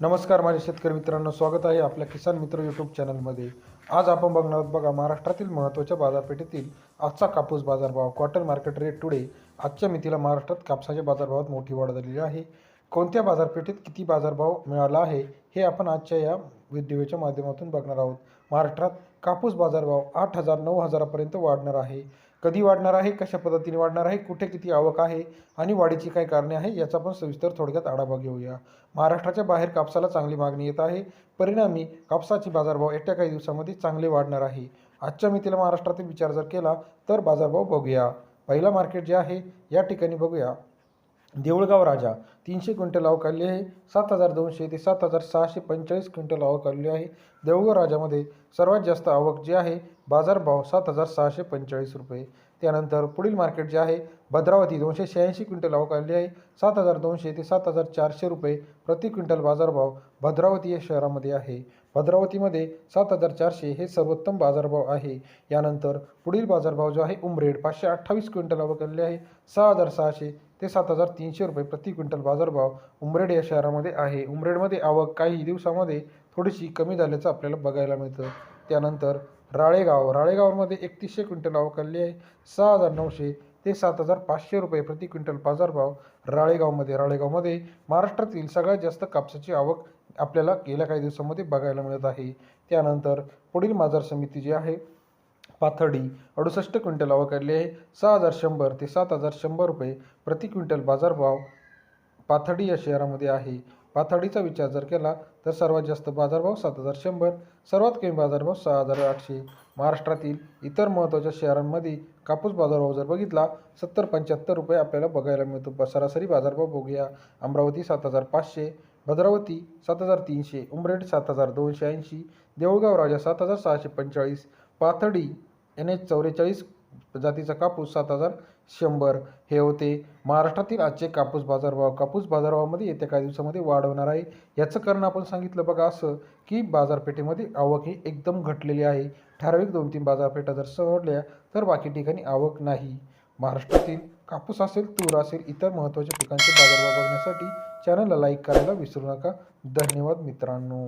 नमस्कार माझ्या शेतकरी मित्रांनो स्वागत आहे आपल्या किसान मित्र यूट्यूब चॅनलमध्ये. आज आपण बघणार आहोत बघा महाराष्ट्रातील महत्त्वाच्या बाजारपेठेतील आजचा कापूस बाजारभाव. कॉटन मार्केट रेट टुडे आजच्या मितीला महाराष्ट्रात कापसाच्या बाजारभावात मोठी वाढ झालेली आहे. कोणत्या बाजारपेठेत किती बाजारभाव मिळाला आहे हे आपण आजच्या या व्हिडिओच्या माध्यमातून बघणार आहोत. महाराष्ट्रात कापूस बाजारभाव आठ हजार नऊ हजारापर्यंत वाढणार आहे. कधी वाढणार आहे कशा पद्धतीने वाढणार आहे कुठे किती आवक आहे आणि वाढीची काय कारणे आहे याचा पण सविस्तर थोडक्यात आढावा घेऊया. महाराष्ट्राच्या बाहेर कापसाला चांगली मागणी येत आहे. परिणामी कापसाची बाजारभाव येत्या काही दिवसामध्ये चांगले वाढणार आहे. आजच्या मितीला महाराष्ट्रातील विचार जर केला तर बाजारभाव बघूया. पहिला मार्केट जे आहे या ठिकाणी बघूया. देऊळगाव राजा. तीनशे क्विंटल आवक काढली आहे. सात हजार दोनशे ते सात हजार सहाशे पंचेचाळीस क्विंटल आवक आहे. देऊळगाव राजामध्ये सर्वात जास्त आवक जी आहे बाजारभाव सात हजार सहाशे पंचेचाळीस रुपये. त्यानंतर पुढील मार्केट जे आहे भद्रावती दोनशे शहाऐंशी क्विंटल आवक आहे. सात हजार दोनशे ते सात हजार चारशे रुपये प्रति क्विंटल बाजारभाव भद्रावती या शहरामध्ये आहे. भद्रावतीमध्ये सात हजार चारशे हे सर्वोत्तम बाजारभाव आहे. यानंतर पुढील बाजारभाव जो आहे उमरेड पाचशे अठ्ठावीस क्विंटल आवक आलेली आहे. सहा हजार सहाशे ते सात हजार तीनशे रुपये प्रति क्विंटल बाजारभाव उमरेड या शहरामध्ये आहे. उमरेडमध्ये आवक काही दिवसामध्ये थोडीशी कमी झाल्याचं आपल्याला बघायला मिळतं. त्यानंतर राळेगाव. राळेगावमध्ये एकतीसशे क्विंटल आवक आली आहे. सहा हजार नऊशे ते सात हजार पाचशे रुपये प्रति क्विंटल बाजारभाव राळेगावमध्ये. राळेगावमध्ये महाराष्ट्रातील सगळ्यात जास्त कापसाची आवक आपल्याला गेल्या काही दिवसामध्ये बघायला मिळत आहे. त्यानंतर पुढील बाजार समिती जी आहे पाथर्डी अडुसष्ट क्विंटल आवक आली आहे. सहा हजार शंभर ते सात हजार शंभर रुपये प्रति क्विंटल बाजारभाव पाथडी या शहरामध्ये आहे. पाथडीचा विचार जर केला तर सर्वात जास्त बाजारभाव सात हजार शंभर सर्वात कमी बाजारभाव सहा हजार आठशे. महाराष्ट्रातील इतर महत्त्वाच्या शहरांमध्ये कापूस बाजारभाव जर बघितला सत्तर पंच्याहत्तर रुपये आपल्याला बघायला मिळतो. ब- सरासरी बाजारभाव बघूया. अमरावती सात हजार पाचशे भद्रावती सात हजार तीनशे उमरेड सात हजार दोनशे ऐंशी देऊळगाव राजा सात हजार सहाशे पंचेचाळीस पाथडी एन एच चौवेचाळीस जातीचा कापूस सात हजार शंभर. हे होते महाराष्ट्रातील आजचे कापूस बाजारभाव. कापूस बाजारभावामध्ये येत्या काही दिवसामध्ये वाढ होणार आहे. याचं कारण आपण सांगितलं बघा असं की बाजारपेठेमध्ये आवक ही एकदम घटलेली आहे. ठराविक दोन तीन बाजारपेठा जर सोडल्या तर बाकी ठिकाणी आवक नाही. महाराष्ट्रातील कापूस असेल तूर असेल इतर महत्त्वाच्या पिकांचे बाजारभाव बघण्यासाठी चॅनलला लाईक करायला विसरू नका. धन्यवाद मित्रांनो.